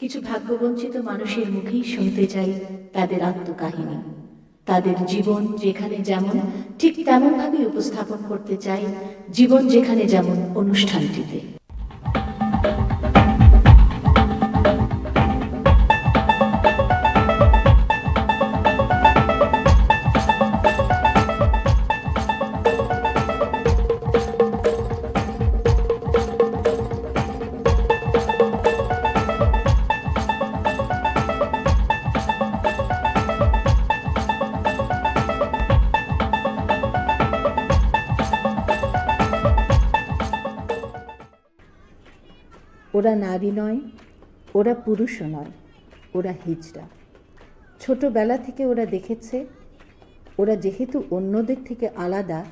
কিছু ভাগ্যবঞ্চিত মানুষের মুখেই শুনতে চাই তাদের আত্মকাহিনী। তাদের জীবন যেখানে যেমন, ঠিক তেমনভাবে উপস্থাপন করতে চাই জীবন যেখানে যেমন অনুষ্ঠানটিতে। ওরা নারী নয়, ওরা পুরুষও নয়, ওরা হিজড়া। ছোটবেলা থেকে ওরা দেখেছে, ওরা যেহেতু অন্যদের থেকে আলাদা,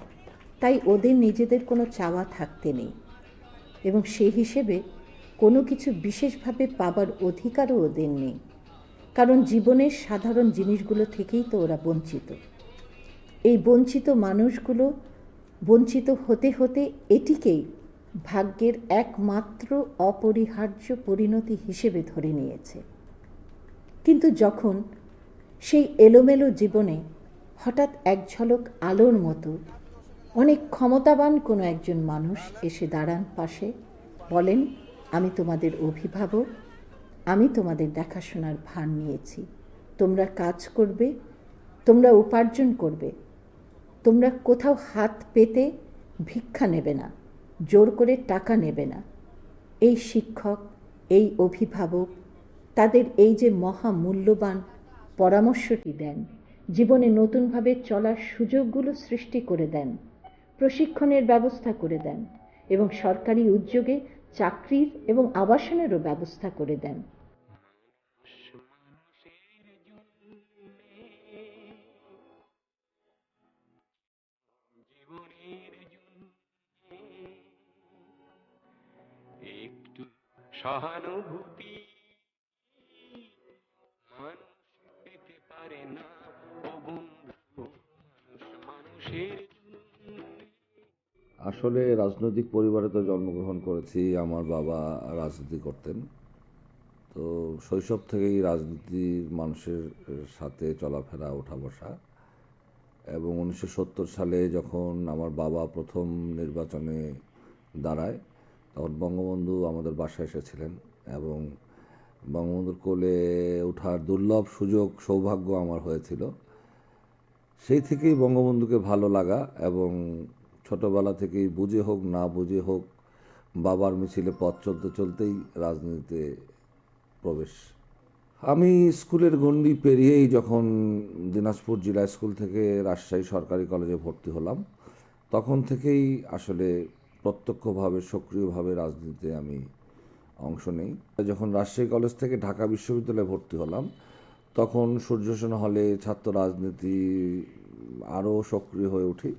তাই ওদের নিজেদের কোনো চাওয়া থাকতে নেই। এবং সেই হিসেবে কোনো কিছু বিশেষভাবে পাবার অধিকারও ওদের নেই। কারণ জীবনের সাধারণ জিনিসগুলো থেকেই তো ওরা বঞ্চিত। এই বঞ্চিত মানুষগুলো বঞ্চিত হতে হতে এটিকেই ভাগ্যের একমাত্র অপরিহার্য পরিণতি হিসেবে ধরে নিয়েছে। কিন্তু যখন সেই এলোমেলো জীবনে হঠাৎ এক ঝলক আলোর মতো অনেক ক্ষমতাবান কোনো একজন মানুষ এসে দাঁড়ান পাশে, বলেন, আমি তোমাদের অভিভাবক, আমি তোমাদের দেখাশোনার ভার নিয়েছি। তোমরা কাজ করবে, তোমরা উপার্জন করবে, তোমরা কোথাও হাত পেতে ভিক্ষা নেবে না। জোর করে টাকা নেবে না। এই শিক্ষক, এই অভিভাবক, তাদের এই যে মহা মূল্যবান পরামর্শটি দেন, জীবনে নতুনভাবে চলার সুযোগগুলো সৃষ্টি করে দেন, প্রশিক্ষণের ব্যবস্থা করে দেন এবং সরকারি উদ্যোগে চাকরির এবং আবাসনেরও ব্যবস্থা করে দেন। সহানুভূতি। মানুষ পেতে পারে না, ও মানুষের আসলে রাজনৈতিক পরিবারে তো জন্মগ্রহণ করেছি, আমার বাবা রাজনীতি করতেন। তো শৈশব থেকেই রাজনীতির মানুষের সাথে চলাফেরা ওঠা বসা এবং উনিশশো সত্তর সালে যখন আমার বাবা প্রথম নির্বাচনে দাঁড়ায় তখন বঙ্গবন্ধু আমাদের বাসায় এসেছিলেন এবং বঙ্গবন্ধুর কোলে ওঠার দুর্লভ সুযোগ, সৌভাগ্য আমার হয়েছিল। সেই থেকেই বঙ্গবন্ধুকে ভালো লাগা এবং ছোটবেলা থেকেই বুঝে হোক, না বুঝে হোক, বাবার মিছিলে পথ চলতে চলতেই রাজনীতিতে প্রবেশ। আমি স্কুলের গণ্ডি পেরিয়েই যখন দিনাজপুর জেলা স্কুল থেকে রাজশাহী সরকারি কলেজে ভর্তি হলাম, তখন থেকেই আসলে প্রত্যক্ষভাবে, সক্রিয়ভাবে রাজনীতিতে আমি অংশ নেই। যখন রাজশাহী কলেজ থেকে ঢাকা বিশ্ববিদ্যালয়ে ভর্তি হলাম, তখন সূর্যসেন হলে ছাত্র রাজনীতি আরও সক্রিয় হয়ে উঠি।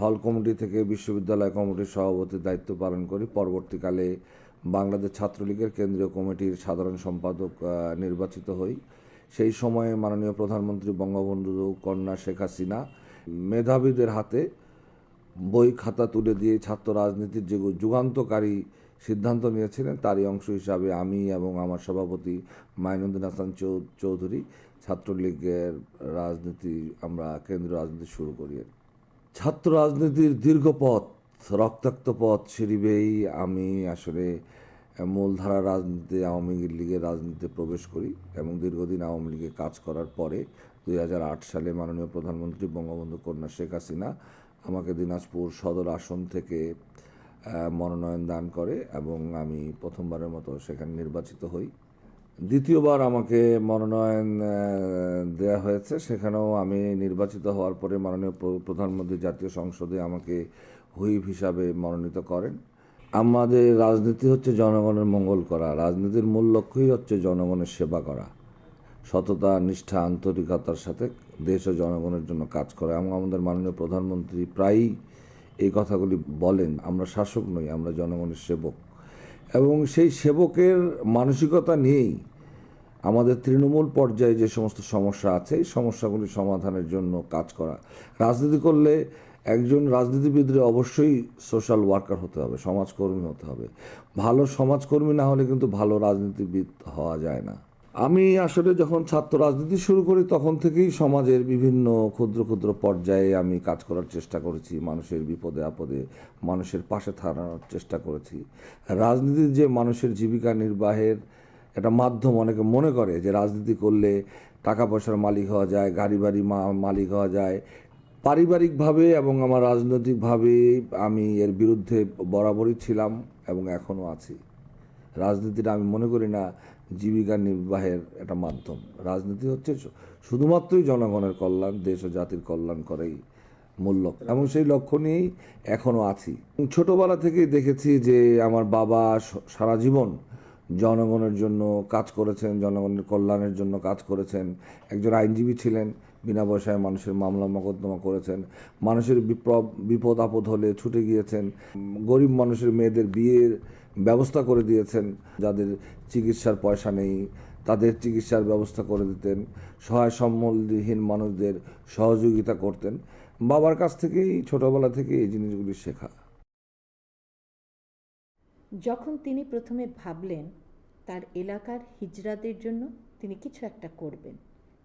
হল কমিটি থেকে বিশ্ববিদ্যালয় কমিটির সভাপতির দায়িত্ব পালন করি। পরবর্তীকালে বাংলাদেশ ছাত্রলীগের কেন্দ্রীয় কমিটির সাধারণ সম্পাদক নির্বাচিত হই। সেই সময়ে মাননীয় প্রধানমন্ত্রী বঙ্গবন্ধু কন্যা শেখ হাসিনা, মেধাবীদের হাতে বই খাতা তুলে দিয়ে ছাত্র রাজনীতির যে যুগান্তকারী সিদ্ধান্ত নিয়েছিলেন, তারই অংশ হিসাবে আমি এবং আমার সভাপতি মাইনুদ্দিন হাসান চৌধুরী ছাত্রলীগের রাজনীতি, আমরা কেন্দ্রীয় রাজনীতি শুরু করি। ছাত্র রাজনীতির দীর্ঘ পথ, রক্তাক্ত পথ সিঁড়িবেই আমি আসলে মূলধারা রাজনীতি আওয়ামী লীগের রাজনীতিতে প্রবেশ করি এবং দীর্ঘদিন আওয়ামী লীগে কাজ করার পরে দুই হাজার আট সালে মাননীয় প্রধানমন্ত্রী বঙ্গবন্ধু কন্যা শেখ হাসিনা আমাকে দিনাজপুর সদর আসন থেকে মনোনয়ন দান করে এবং আমি প্রথমবারের মতো সেখানে নির্বাচিত হই। দ্বিতীয়বার আমাকে মনোনয়ন দেয়া হয়েছে। সেখানেও আমি নির্বাচিত হওয়ার পরে মাননীয় প্রধানমন্ত্রী জাতীয় সংসদে আমাকে হুইপ হিসাবে মনোনীত করেন। আমাদের রাজনীতি হচ্ছে জনগণের মঙ্গল করা। রাজনীতির মূল লক্ষ্যই হচ্ছে জনগণের সেবা করা। সততা, নিষ্ঠা, আন্তরিকতার সাথে দেশ ও জনগণের জন্য কাজ করা। এবং আমাদের মাননীয় প্রধানমন্ত্রী প্রায়ই এই কথাগুলি বলেন, আমরা শাসক নই, আমরা জনগণের সেবক। এবং সেই সেবকের মানসিকতা নিয়েই আমাদের তৃণমূল পর্যায়ে যে সমস্ত সমস্যা আছে, এই সমস্যাগুলি সমাধানের জন্য কাজ করা। রাজনীতি করলে একজন রাজনীতিবিদরে অবশ্যই সোশ্যাল ওয়ার্কার হতে হবে, সমাজকর্মী হতে হবে। ভালো সমাজকর্মী না হলে কিন্তু ভালো রাজনীতিবিদ হওয়া যায় না। আমি আসলে যখন ছাত্র রাজনীতি শুরু করি, তখন থেকেই সমাজের বিভিন্ন ক্ষুদ্র ক্ষুদ্র পর্যায়ে আমি কাজ করার চেষ্টা করেছি, মানুষের বিপদে আপদে, মানুষের পাশে থাকার চেষ্টা করেছি। রাজনীতির যে মানুষের জীবিকা নির্বাহের একটা মাধ্যম অনেকে মনে করে যে রাজনীতি করলে টাকা পয়সার মালিক হওয়া যায়, গাড়ি বাড়ি মালিক হওয়া যায়। পারিবারিকভাবে এবং আমার রাজনৈতিকভাবে আমি এর বিরুদ্ধে বরাবরই ছিলাম এবং এখনও আছি। রাজনীতিটা আমি মনে করি না জীবিকা নির্বাহের একটা মাধ্যম। রাজনীতি হচ্ছে শুধুমাত্রই জনগণের কল্যাণ, দেশ ও জাতির কল্যাণ করেই মূল লক্ষ্য। এবং সেই লক্ষ্য নিয়েই এখনও আছি। ছোটবেলা থেকেই দেখেছি যে আমার বাবা সারা জীবন জনগণের জন্য কাজ করেছেন, জনগণের কল্যাণের জন্য কাজ করেছেন। একজন আইনজীবী ছিলেন, বিনা পয়সায় মানুষের মামলা মোকদ্দমা করেছেন, মানুষের বিপদ আপদ হলে ছুটে গিয়েছেন। গরিব মানুষের মেয়েদের বিয়ের ব্যবস্থা করে দিয়েছেন, যাদের চিকিৎসার পয়সা নেই, তাদের চিকিৎসার ব্যবস্থা করে দিতেন, সহায় সম্বলহীন মানুষদের সহযোগিতা করতেন। বাবার কাছ থেকেই, ছোটবেলা থেকে এই জিনিসগুলি শেখা। যখন তিনি প্রথমে ভাবলেন তার এলাকার হিজড়াদের জন্য তিনি কিছু একটা করবেন,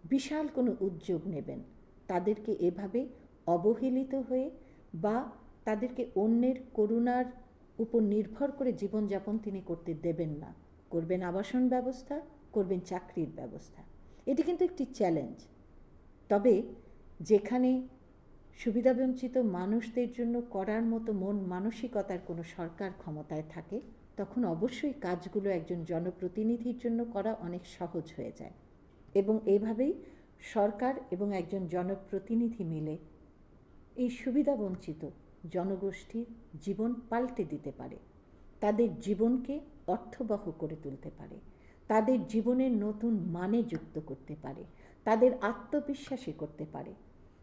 বিশাল কোনো উদ্যোগ নেবেন, তাদেরকে এভাবে অবহেলিত হয়ে বা তাদেরকে অন্যের করুণার উপর নির্ভর করে জীবনযাপন তিনি করতে দেবেন না। করবেন আবাসন ব্যবস্থা, করবেন চাকরির ব্যবস্থা। এটি কিন্তু একটি চ্যালেঞ্জ তবে যেখানে সুবিধাবঞ্চিত মানুষদের জন্য করার মতো মন মানসিকতার কোনো সরকার ক্ষমতায় থাকে, তখন অবশ্যই কাজগুলো একজন জনপ্রতিনিধির জন্য করা অনেক সহজ হয়ে যায়। এবং এইভাবেই সরকার এবং একজন জনপ্রতিনিধি মিলে এই সুবিধাবঞ্চিত জনগোষ্ঠীর জীবন পাল্টে দিতে পারে। তাদের জীবনকে অর্থবহ করে তুলতে পারে। তাদের জীবনের নতুন মানে যুক্ত করতে পারে। তাদের আত্মবিশ্বাসী করতে পারে।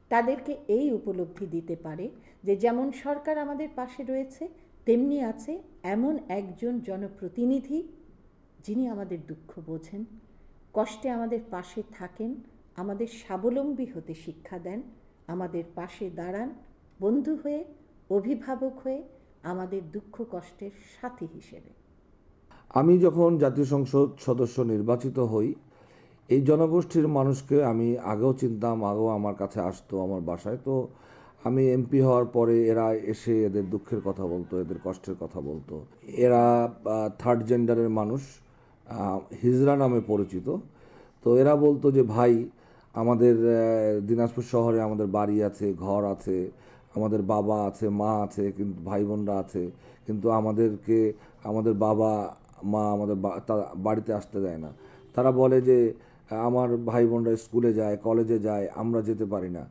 তাদেরকে এই উপলব্ধি দিতে পারে যে, যেমন সরকার আমাদের পাশে রয়েছে, তেমনি আছে এমন একজন জনপ্রতিনিধি যিনি আমাদের দুঃখ বোঝেন, কষ্টে আমাদের পাশে থাকেন, আমাদের স্বাবলম্বী হতে শিক্ষা দেন, আমাদের পাশে দাঁড়ান, বন্ধু হয়ে অভিভাবক হয়ে আমাদের দুঃখ কষ্টের সাথী হিসেবে। আমি যখন জাতীয় সংসদ সদস্য নির্বাচিত হই, এই জনগোষ্ঠীর মানুষকে আমি আগেও চিনতাম, আগেও আমার কাছে আসতো আমার বাসায়। তো আমি এমপি হওয়ার পরে এরা এসে এদের দুঃখের কথা বলতো, এদের কষ্টের কথা বলতো। এরা থার্ড জেন্ডারের মানুষ হিজরা নামে পরিচিত। তো এরা বলতো যে, ভাই, আমাদের দিনাজপুর শহরে আমাদের বাড়ি আছে, ঘর আছে আমাদের বাবা আছে, মা আছে, কিন্তু ভাই বোনরা আছে, কিন্তু আমাদেরকে, আমাদের বাবা, মা আমাদের বাড়িতে আসতে দেয় না। তারা বলে যে, আমার ভাই বোনরা স্কুলে যায়, কলেজে যায়, আমরা যেতে পারি না।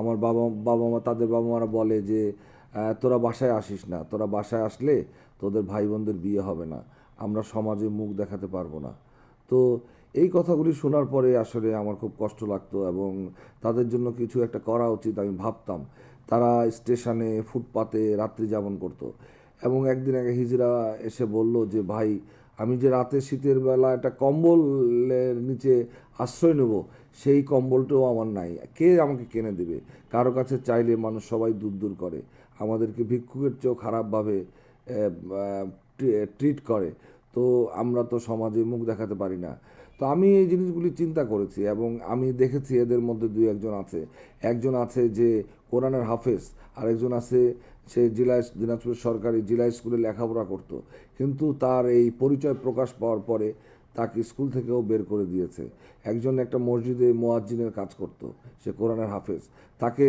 আমার বাবা বাবা মা, তাদের বাবা মারা বলে যে তোরা বাসায় আসিস না, তোরা বাসায় আসলে তোদের ভাই বোনদের বিয়ে হবে না, আমরা সমাজে মুখ দেখাতে পারব না। তো এই কথাগুলি শোনার পরে আসলে আমার খুব কষ্ট লাগতো এবং তাদের জন্য কিছু একটা করা উচিত আমি ভাবতাম। তারা স্টেশনে ফুটপাতে রাত্রি যাপন করতো। এবং একদিন আগে হিজরা এসে বলল যে, ভাই, আমি যে রাতে শীতের বেলা একটা কম্বলের নিচে আশ্রয় নেব, সেই কম্বলটাও আমার নাই। কে আমাকে কিনে দেবে? কারও কাছে চাইলে মানুষ সবাই দূর দূর করে। আমাদেরকে ভিক্ষুকের চেয়েও খারাপভাবে ট্রিট করে। তো আমরা তো সমাজে মুখ দেখাতে পারি না। তো আমি এই জিনিসগুলি চিন্তা করেছি এবং আমি দেখেছি এদের মধ্যে দুই একজন আছে। একজন আছে যে কোরআনের হাফেজ, আরেকজন আছে সে জেলা দিনাজপুর সরকারি জেলা স্কুলে লেখাপড়া করত। কিন্তু তার এই পরিচয় প্রকাশ পাওয়ার পরে তাকে স্কুল থেকেও বের করে দিয়েছে। একজন একটা মসজিদে মোয়াজ্জিনের কাজ করত, সে কোরআনের হাফেজ। তাকে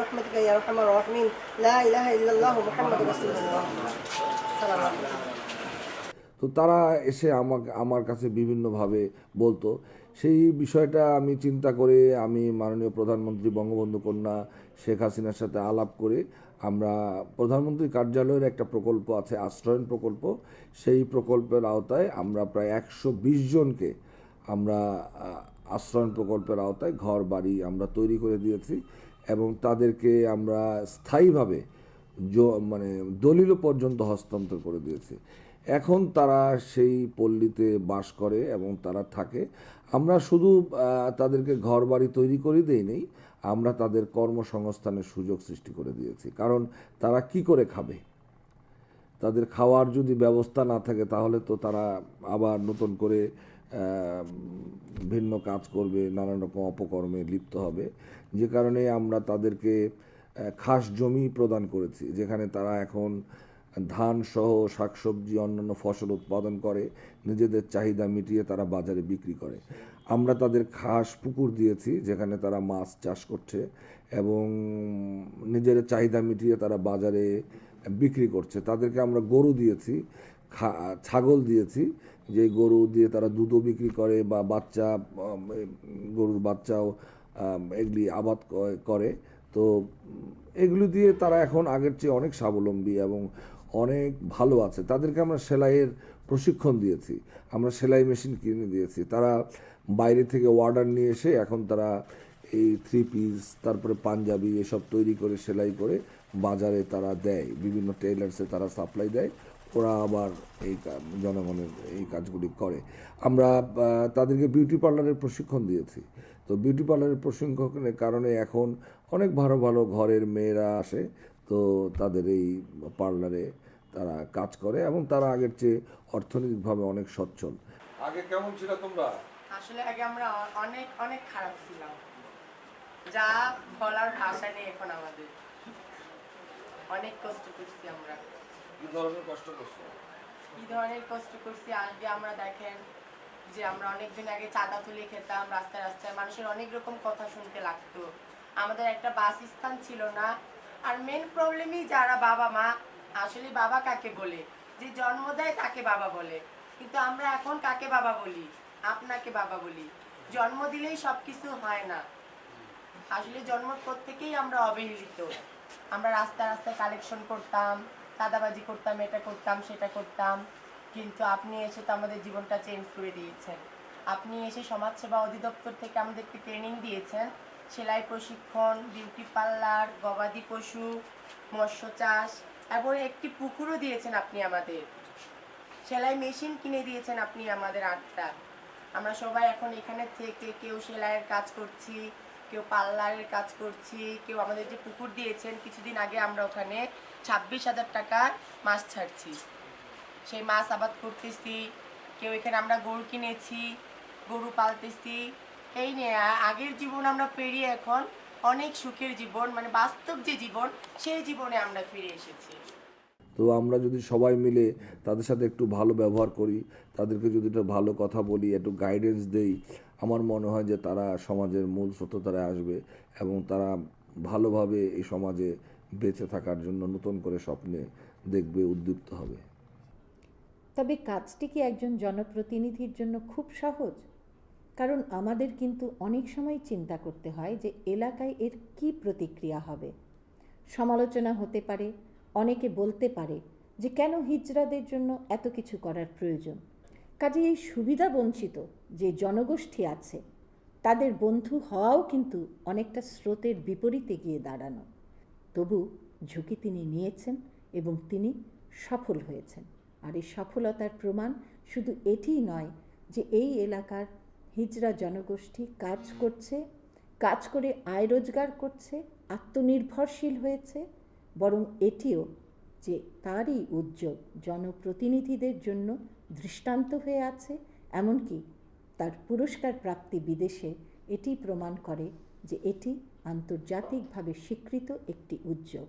يا أرحم الراحمين لا إله إلا الله محمد رسول الله السلام عليكم তো তারা এসে আমাকে আমার কাছে বিভিন্নভাবে বলতো সেই বিষয়টা আমি চিন্তা করে আমি মাননীয় প্রধানমন্ত্রী বঙ্গবন্ধু কন্যা শেখ হাসিনার সাথে আলাপ করে আমরা প্রধানমন্ত্রী কার্যালয়ের একটা প্রকল্প আছে আশ্রয়ন প্রকল্প সেই প্রকল্পের আওতায় আমরা প্রায় একশো বিশ জনকে আমরা আহ, আশ্রয়ণ প্রকল্পের আওতায় ঘর বাড়ি আমরা তৈরি করে দিয়েছি এবং তাদেরকে আমরা স্থায়ীভাবে মানে দলিল পর্যন্ত হস্তান্তর করে দিয়েছি। এখন তারা সেই পল্লীতে বাস করে এবং তারা থাকে। আমরা শুধু তাদেরকে ঘর বাড়ি তৈরি করে দেই নেই, আমরা তাদের কর্মসংস্থানের সুযোগ সৃষ্টি করে দিয়েছি। কারণ তারা কি করে খাবে? তাদের খাওয়ার যদি ব্যবস্থা না থাকে, তাহলে তো তারা আবার নতুন করে ভিন্ন কাজ করবে, নানান রকম অপকর্মে লিপ্ত হবে। যে কারণে আমরা তাদেরকে খাস জমি প্রদান করেছি, যেখানে তারা এখন ধান সহ শাকসবজি, অন্যান্য ফসল উৎপাদন করে, নিজেদের চাহিদা মিটিয়ে তারা বাজারে বিক্রি করে। আমরা তাদের খাস পুকুর দিয়েছি, যেখানে তারা মাছ চাষ করছে এবং নিজের চাহিদা মিটিয়ে তারা বাজারে বিক্রি করছে। তাদেরকে আমরা গরু দিয়েছি ছাগল দিয়েছি যে গরু দিয়ে তারা দুধও বিক্রি করে বা বাচ্চা গরুর বাচ্চাও এগুলি আবাদ করে। তো এগুলি দিয়ে তারা এখন আগের চেয়ে অনেক স্বাবলম্বী এবং অনেক ভালো আছে। তাদেরকে আমরা সেলাইয়ের প্রশিক্ষণ দিয়েছি, আমরা সেলাই মেশিন কিনে দিয়েছি। তারা বাইরে থেকে অর্ডার নিয়ে এসে এখন তারা এই থ্রি পিস তারপরে পাঞ্জাবি এসব তৈরি করে, সেলাই করে বাজারে তারা দেয়। বিভিন্ন টেলার্সে তারা সাপ্লাই দেয়। ওরা আবার এই জনগণের এই কাজগুলি করে। আমরা তাদেরকে বিউটি পার্লারের প্রশিক্ষণ দিয়েছি। তো বিউটি পার্লারের প্রশিক্ষণের কারণে এখন অনেক ভালো ভালো ঘরের মেয়েরা আসে। তো তাদের এই পার্লারে তারা কাজ করে এবং তারা আগের চেয়ে অর্থনৈতিকভাবে অনেক সচ্ছল। আগে কেমন ছিল তোমরা? আসলে আগে আমরা অনেক অনেক খারাপ ছিলাম। যা বলার ভাষা নেই এখন আমাদের। অনেক কষ্ট করছি আমরা। কি ধরনের কষ্ট করছ? কি ধরনের কষ্ট করছি? আগে আমরা দেখেন যে আমরা অনেকদিন আগে চাঁদা তুলে খেতাম, রাস্তায় রাস্তায় মানুষের অনেক রকম কথা শুনতে লাগতো। আমাদের একটা বাস স্থান ছিল না। আর মেন প্রবলেমই যারা বাবা মা, আসলে বাবা কাকে বলে? যে জন্ম দেয় তাকে বাবা বলে। কিন্তু আমরা এখন কাকে বাবা বলি? আপনাকে বাবা বলি। জন্ম দিলেই সব কিছু হয় না। আসলে জন্মের পর থেকেই আমরা অবহেলিত। আমরা রাস্তা রাস্তায় কালেকশন করতাম। চাঁদাবাজি করতাম, এটা করতাম, সেটা করতাম। কিন্তু আপনি এসে তো আমাদের জীবনটা চেঞ্জ করে দিয়েছেন। আপনি এসে সমাজসেবা অধিদপ্তর থেকে আমাদেরকে ট্রেনিং দিয়েছেন। সেলাই প্রশিক্ষণ বিউটি পার্লার গবাদি পশু, মৎস্য চাষ, এবং একটি পুকুরও দিয়েছেন আপনি আমাদের। সেলাই মেশিন কিনে দিয়েছেন আপনি আমাদের আটটা। আমরা সবাই এখন এখানে থেকে কেউ সেলাইয়ের কাজ করছি কেউ পার্লারের কাজ করছি, কেউ আমাদের যে পুকুর দিয়েছেন, কিছুদিন আগে আমরা ওখানে ছাব্বিশ হাজার টাকার মাছ ছাড়ছি। সেই মাছ আবাদ করতেছি, কেউ এখানে আমরা গরু কিনেছি, গরু পালতেছি। এই নিয়ে আগের জীবন আমরা পেরিয়ে এখন অনেক সুখের জীবন মানে বাস্তব যে জীবন, সেই জীবনে আমরা ফিরে এসেছি। তো আমরা যদি সবাই মিলে তাদের সাথে একটু ভালো ব্যবহার করি, তাদেরকে যদি একটু ভালো কথা বলি, একটু গাইডেন্স দেই আমার মনে হয় যে তারা সমাজের মূল স্রোতধারায় আসবে এবং তারা ভালোভাবে এই সমাজে বেঁচে থাকার জন্য নতুন করে স্বপ্নে দেখবে, উদ্দীপ্ত হবে। তবে কাজটি কি একজন জনপ্রতিনিধির জন্য খুব সহজ? কারণ আমাদের কিন্তু অনেক সময় চিন্তা করতে হয় যে এলাকায় এর কি প্রতিক্রিয়া হবে। সমালোচনা হতে পারে, অনেকে বলতে পারে যে কেন হিজড়াদের জন্য এত কিছু করার প্রয়োজন? কাজে এই সুবিধা বঞ্চিত যে জনগোষ্ঠী আছে, তাদের বন্ধু হওয়াও কিন্তু অনেকটা স্রোতের বিপরীতে গিয়ে দাঁড়ানো। তবু ঝুঁকি তিনি নিয়েছেন এবং তিনি সফল হয়েছেন। আর এই সফলতার প্রমাণ শুধু এটিই নয় যে এই এলাকার হিজড়া জনগোষ্ঠী কাজ করছে, কাজ করে আয় রোজগার করছে, আত্মনির্ভরশীল হয়েছে, বরং এটিও যে তারই উদ্যোগ জনপ্রতিনিধিদের জন্য দৃষ্টান্ত হয়ে আছে এমনকি তার পুরস্কার প্রাপ্তি বিদেশে এটি প্রমাণ করে যে এটি আন্তর্জাতিকভাবে স্বীকৃত একটি উদ্যোগ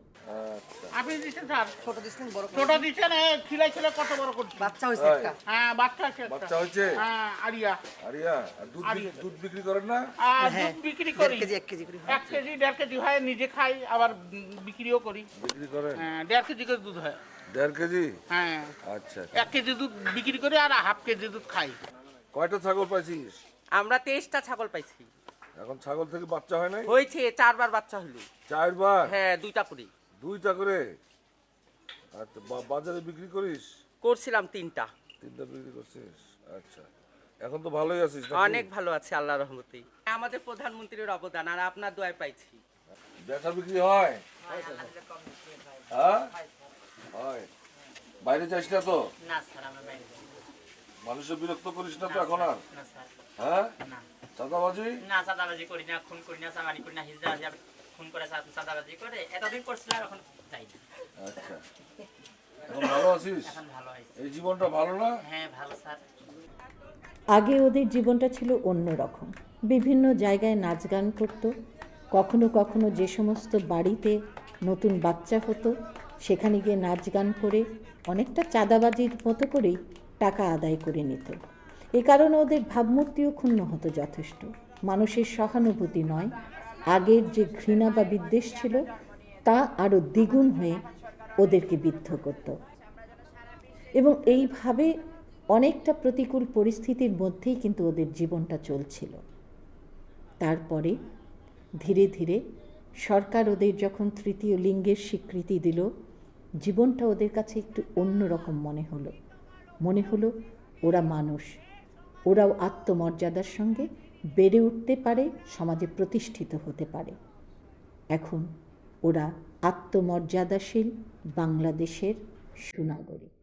আপনি দিচ্ছেন স্যার? ছোট দিচ্ছেন বড় ছোট দিচ্ছেন খিলাই ছিল কত বড় করছি বাচ্চা হয়েছে একটা। হ্যাঁ বাচ্চা বাচ্চা হ্যাঁ আরিয়া। আরিয়া আর দুধ দুধ বিক্রি করেন না? আর দুধ বিক্রি করি। কেজি এক কেজি করে এক কেজি দেড় কেজি হয় নিজে খাই আবার বিক্রিও করি। বিক্রি করেন? হ্যাঁ, দেড় কেজি করে দুধ হয়। দেড় কেজি? হ্যাঁ। আচ্ছা এক কেজি দুধ বিক্রি করে আর হাফ কেজি দুধ খাই। কয়টা ছাগল পাইছিস? আমরা তেইশটা ছাগল পাইছি। এখন ছাগল থেকে বাচ্চা হয় নাই? হয়েছে চারবার বাচ্চা হলো। চারবার? হ্যাঁ দুইটা করে। দুইটা করে? আচ্ছা বাজারে বিক্রি করিস? করছিলাম তিনটা। তিনটা বিক্রি করছিস? আচ্ছা। এখন তো ভালোই আছিস অনেক ভালো আছে আল্লাহ রহমতে। আমাদের প্রধানমন্ত্রীর অবদান আর আপনার দোয়ায় পাইছি। বেচা বিক্রি হয়। হ্যাঁ? হয়। বাইরে যাস না তো। না স্যার আমরা বাইরে যাই। মানুষের বিরক্ত করিস না তো এখন আর? হ্যাঁ? চাঁদাবাজি? না চাঁদাবাজি করি না খুন করি না চামারি করি না হিজড়া খুন করে চাঁদাবাজি করে। এতদিন করছিলাম এখন যাই না। আচ্ছা। এখন ভালো আছিস? এখন ভালো হয়েছে এই জীবনটা ভালো না? হ্যাঁ ভালো স্যার। আগে ওদের জীবনটা ছিল অন্য রকম। বিভিন্ন জায়গায় নাচ গান করতো। কখনো কখনো যে সমস্ত বাড়িতে নতুন বাচ্চা হতো সেখানে গিয়ে নাচ গান করে অনেকটা চাঁদাবাজির মতো করেই টাকা আদায় করে নিত। এ কারণে ওদের ভাবমূর্তিও ক্ষুণ্ণ হতো যথেষ্ট। মানুষের সহানুভূতি নয়, আগের যে ঘৃণা বা বিদ্বেষ ছিল তা আরও দ্বিগুণ হয়ে ওদেরকে বিদ্ধ করতো। এবং এইভাবে অনেকটা প্রতিকূল পরিস্থিতির মধ্যেই কিন্তু ওদের জীবনটা চলছিল। তারপরে ধীরে ধীরে সরকার ওদের যখন তৃতীয় লিঙ্গের স্বীকৃতি দিল জীবনটা ওদের কাছে একটু অন্যরকম মনে হলো। মনে হলো ওরা মানুষ। ওরাও আত্মমর্যাদার সঙ্গে বেড়ে উঠতে পারে, সমাজে প্রতিষ্ঠিত হতে পারে। এখন ওরা আত্মমর্যাদাশীল বাংলাদেশের সুনাগরিক।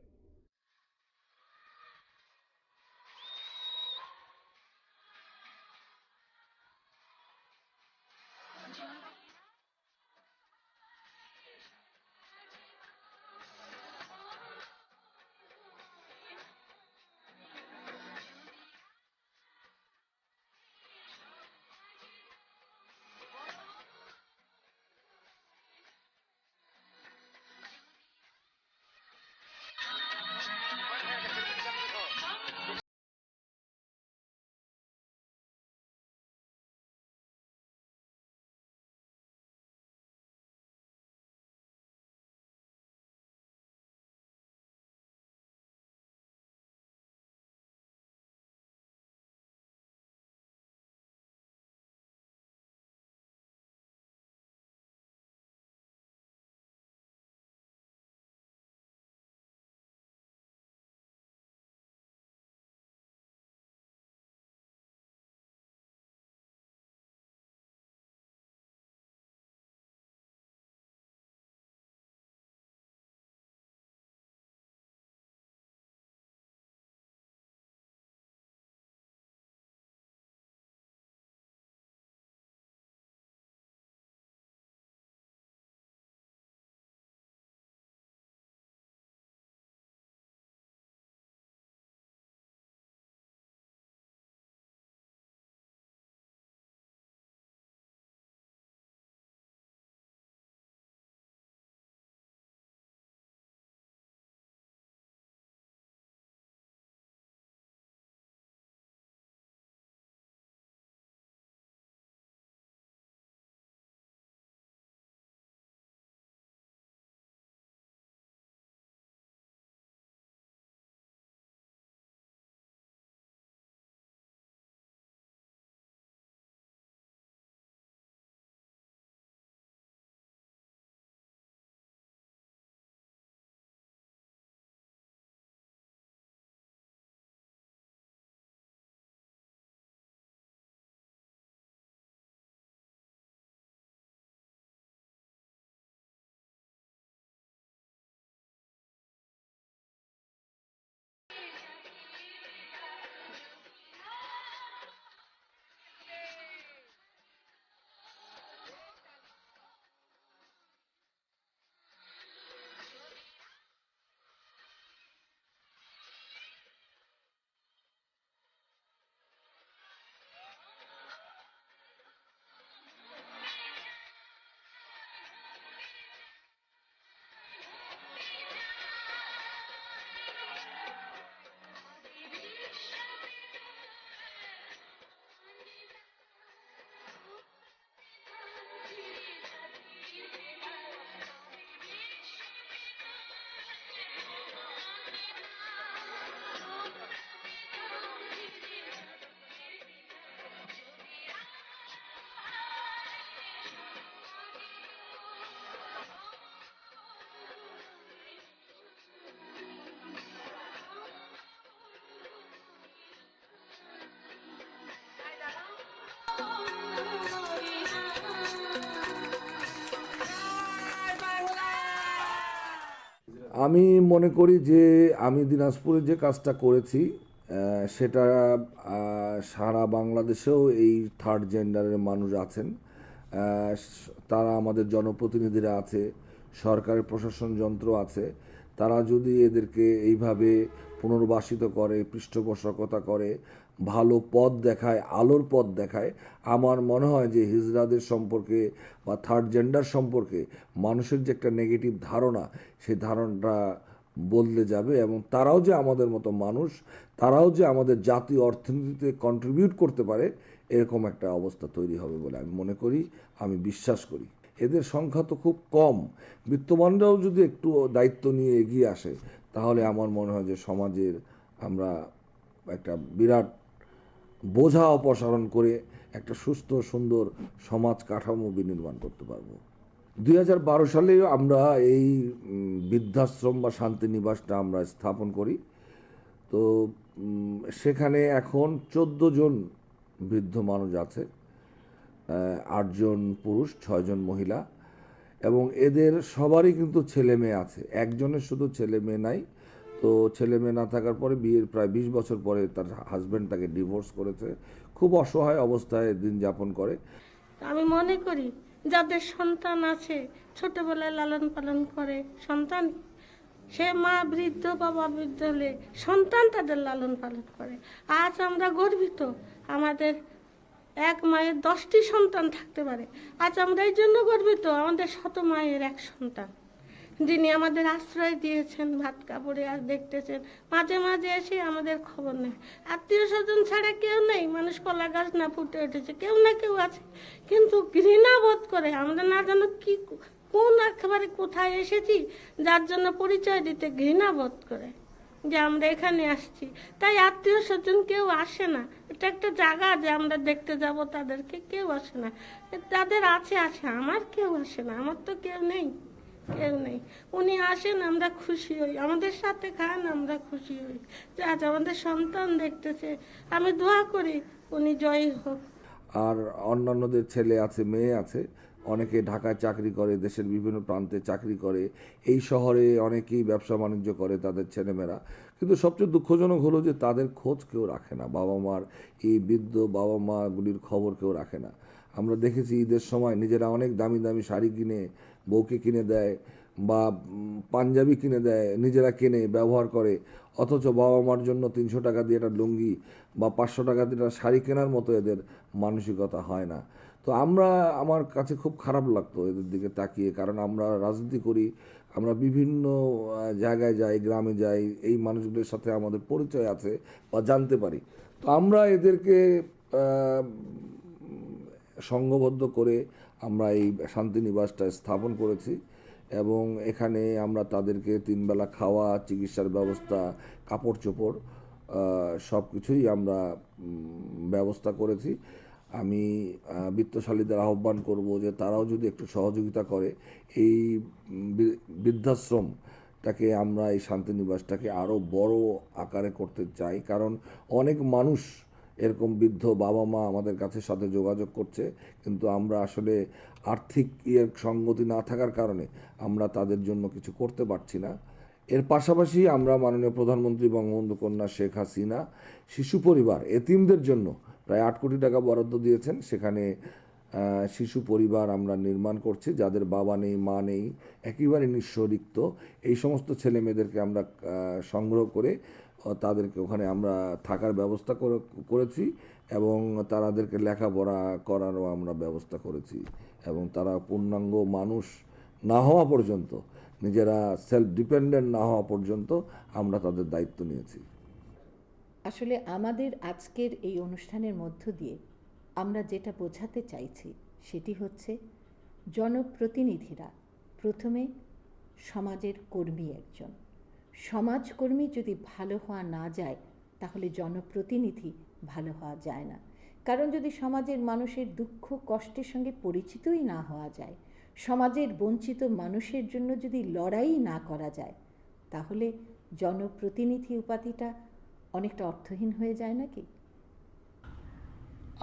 আমি মনে করি যে আমি দিনাজপুরে যে কাজটা করেছি সেটা সারা বাংলাদেশেও এই থার্ড জেন্ডারের মানুষ আছেন। তারা আমাদের জনপ্রতিনিধিরা আছে, সরকারের প্রশাসন যন্ত্র আছে। তারা যদি এদেরকে এইভাবে পুনর্বাসিত করে, পৃষ্ঠপোষকতা করে ভালো পথ দেখায়, আলোর পথ দেখায়। আমার মনে হয় যে হিজড়াদের সম্পর্কে বা থার্ড জেন্ডার সম্পর্কে মানুষের যে একটা নেগেটিভ ধারণা, সেই ধারণাটা বদলে যাবে এবং তারাও যে আমাদের মতো মানুষ, তারাও যে আমাদের জাতীয় অর্থনীতিতে কন্ট্রিবিউট করতে পারে, এরকম একটা অবস্থা তৈরি হবে বলে আমি মনে করি, আমি বিশ্বাস করি। এদের সংখ্যা তো খুব কম। বিত্তমানরাও যদি একটু দায়িত্ব নিয়ে এগিয়ে আসে, তাহলে আমার মনে হয় যে সমাজের আমরা একটা বিরাট বোঝা অপসারণ করে একটা সুস্থ, সুন্দর সমাজ কাঠামো বিনির্মাণ করতে পারব। দুই হাজার বারো সালে আমরা এই বৃদ্ধাশ্রম বা শান্তিনিবাসটা আমরা স্থাপন করি। তো সেখানে এখন চোদ্দ জন বৃদ্ধ মানুষ আছে আটজন পুরুষ ছয়জন মহিলা এবং এদের সবারই কিন্তু ছেলে মেয়ে আছে। একজনের শুধু ছেলে মেয়ে নাই তো ছেলে মেয়ে না থাকার পরে বিয়ের প্রায় বিশ বছর পরে তার হাজব্যান্ড তাকে ডিভোর্স করেছে। খুব অসহায় অবস্থায় দিন যাপন করে। আমি মনে করি, যাদের সন্তান আছে, ছোটবেলায় লালন পালন করে সন্তান, সে মা বৃদ্ধ বাবা বৃদ্ধ হলে সন্তান তাদের লালন পালন করে। আজ আমরা গর্বিত, আমাদের এক মায়ের দশটি সন্তান থাকতে পারে। আজ আমরা এই জন্য গর্বিত, আমাদের শত মায়ের এক সন্তান। যিনি আমাদের আশ্রয় দিয়েছেন, ভাত কাপড়ে আর দেখতেছেন। মাঝে মাঝে এসে আমাদের খবর নেয়। আত্মীয় স্বজন ছাড়া কেউ নেই, মানুষ কলা গাছ না ফুটে উঠেছে, কেউ না কেউ আছে। কিন্তু ঘৃণা বোধ করে আমরা না জানো কি, কোন একেবারে কোথায় এসেছি, যার জন্য পরিচয় দিতে ঘৃণা বোধ করে যে আমরা এখানে আসছি। তাই আত্মীয় স্বজন কেউ আসে না। এটা একটা জায়গা যে আমরা দেখতে যাব, তাদেরকে কেউ আসে না। তাদের আছে, আসে, আমার কেউ আসে না, আমার তো কেউ নেই। কেউ নেই। উনি আসেন, আমরা খুশি হই। আমাদের সাথে খান, আমরা খুশি হই। যে আজ আমাদের সন্তান দেখতেছে, আমি দোয়া করি উনি জয়ী হোক। আর অন্যান্যদের ছেলে আছে, মেয়ে আছে, অনেকে ঢাকায় চাকরি করে, দেশের বিভিন্ন প্রান্তে চাকরি করে। এই শহরে অনেকেই ব্যবসা বাণিজ্য করে তাদের ছেলেমেয়েরা। কিন্তু সবচেয়ে দুঃখজনক হলো যে তাদের খোঁজ কেউ রাখে না। বাবা মার এই বৃদ্ধ বাবা মাগুলির খবর কেউ রাখে না। আমরা দেখেছি ঈদের সময় নিজেরা অনেক দামি দামি শাড়ি কিনে বউকে কিনে দেয় বা পাঞ্জাবি কিনে দেয়, নিজেরা কেনে, ব্যবহার করে। অথচ বাবা মার জন্য তিনশো টাকা দিয়ে একটা লুঙ্গি বা পাঁচশো টাকা দিয়ে একটা শাড়ি কেনার মতো এদের মানসিকতা হয় না। তো আমরা, আমার কাছে খুব খারাপ লাগতো এদের দিকে তাকিয়ে। কারণ আমরা রাজনীতি করি, আমরা বিভিন্ন জায়গায় যাই, গ্রামে যাই, এই মানুষগুলোর সাথে আমাদের পরিচয় আছে বা জানতে পারি। তো আমরা এদেরকে সংঘবদ্ধ করে আমরা এই শান্তিনিবাসটা স্থাপন করেছি এবং এখানে আমরা তাদেরকে তিনবেলা খাওয়া, চিকিৎসার ব্যবস্থা কাপড় চোপড় সব কিছুই আমরা ব্যবস্থা করেছি। আমি বৃত্তশালীদের আহ্বান করব যে তারাও যদি একটু সহযোগিতা করে, এই বৃদ্ধাশ্রমটাকে আমরা এই শান্তিনিবাসটাকে আরও বড় আকারে করতে চাই। কারণ অনেক মানুষ এরকম বৃদ্ধ বাবা মা আমাদের কাছে সাথে যোগাযোগ করছে। কিন্তু আমরা আসলে আর্থিক ইয়ের সঙ্গতি না থাকার কারণে আমরা তাদের জন্য কিছু করতে পারছি না। এর পাশাপাশি আমরা মাননীয় প্রধানমন্ত্রী বঙ্গবন্ধু কন্যা শেখ হাসিনা, শিশু পরিবার, এতিমদের জন্য প্রায় আট কোটি টাকা বরাদ্দ দিয়েছেন। সেখানে শিশু পরিবার আমরা নির্মাণ করছি, যাদের বাবা নেই, মা নেই, একেবারে নিঃস্ব রিক্ত এই সমস্ত ছেলে মেয়েদেরকে আমরা সংগ্রহ করে তাদেরকে ওখানে আমরা থাকার ব্যবস্থা করে- করেছি এবং তাদেরকে লেখাপড়া করারও আমরা ব্যবস্থা করেছি এবং তারা পূর্ণাঙ্গ মানুষ না হওয়া পর্যন্ত, নিজেরা সেলফ ডিপেন্ডেন্ট না হওয়া পর্যন্ত আমরা তাদের দায়িত্ব নিয়েছি। আসলে আমাদের আজকের এই অনুষ্ঠানের মধ্য দিয়ে আমরা যেটা বোঝাতে চাইছি সেটি হচ্ছে জনপ্রতিনিধিরা প্রথমে সমাজের কর্মী একজন। সমাজকর্মী যদি ভালো হওয়া না যায়, তাহলে জনপ্রতিনিধি ভালো হওয়া যায় না। কারণ যদি সমাজের মানুষের দুঃখ, কষ্টের সঙ্গে পরিচিতই না হওয়া যায়, সমাজের বঞ্চিত মানুষের জন্য যদি লড়াই না করা যায়, তাহলে জনপ্রতিনিধি উপাধিটা অনেকটা অর্থহীন হয়ে যায় নাকি?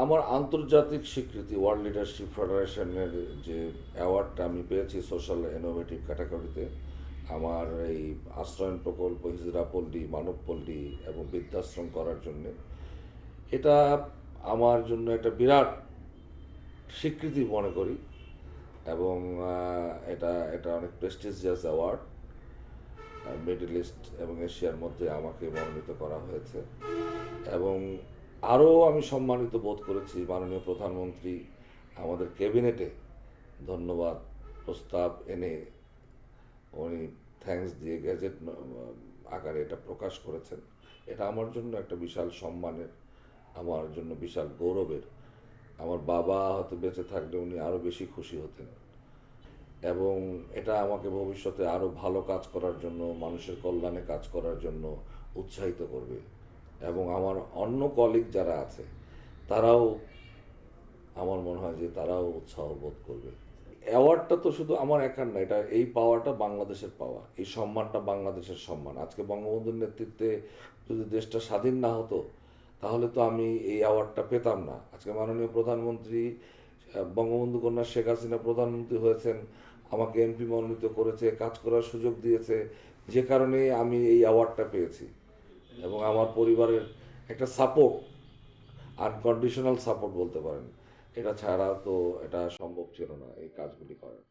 আমার আন্তর্জাতিক স্বীকৃতি ওয়ার্ল্ড লিডারশিপ ফেডারেশনের যে অ্যাওয়ার্ডটা আমি পেয়েছি সোশ্যাল ইনোভেটিভ ক্যাটাগরিতে আমার এই আশ্রয়ন প্রকল্প হিজরাপল্লী মানবপল্লী এবং বৃদ্ধাশ্রম করার জন্যে, এটা আমার জন্য একটা বিরাট স্বীকৃতি মনে করি এবং এটা এটা অনেক প্রেস্টিজিয়াস অ্যাওয়ার্ড মিডল ইস্ট এবং এশিয়ার মধ্যে আমাকে মনোনীত করা হয়েছে এবং আরও আমি সম্মানিত বোধ করেছি মাননীয় প্রধানমন্ত্রী আমাদের ক্যাবিনেটে ধন্যবাদ প্রস্তাব এনে উনি থ্যাঙ্কস দিয়ে গ্যাজেট আকারে এটা প্রকাশ করেছেন। এটা আমার জন্য একটা বিশাল সম্মানের, আমার জন্য বিশাল গৌরবের। আমার বাবা হয়তো বেঁচে থাকলে উনি আরও বেশি খুশি হতেন। এবং এটা আমাকে ভবিষ্যতে আরও ভালো কাজ করার জন্য, মানুষের কল্যাণে কাজ করার জন্য উৎসাহিত করবে। এবং আমার অন্য কলিগ যারা আছে, তারাও, আমার মনে হয় যে তারাও উৎসাহ বোধ করবে। অ্যাওয়ার্ডটা তো শুধু আমার একার না, এটা এই পাওয়াটা বাংলাদেশের পাওয়া এই সম্মানটা বাংলাদেশের সম্মান। আজকে বঙ্গবন্ধুর নেতৃত্বে যদি দেশটা স্বাধীন না হতো, তাহলে তো আমি এই অ্যাওয়ার্ডটা পেতাম না। আজকে মাননীয় প্রধানমন্ত্রী বঙ্গবন্ধু কন্যা শেখ হাসিনা প্রধানমন্ত্রী হয়েছেন, আমাকে এমপি মনোনীত করেছে, কাজ করার সুযোগ দিয়েছে, যে কারণে আমি এই অ্যাওয়ার্ডটা পেয়েছি। এবং আমার পরিবারের একটা সাপোর্ট আনকন্ডিশনাল সাপোর্ট বলতে পারেন। এটা ছাড়া তো এটা সম্ভব ছিল না এই কাজগুলি করার।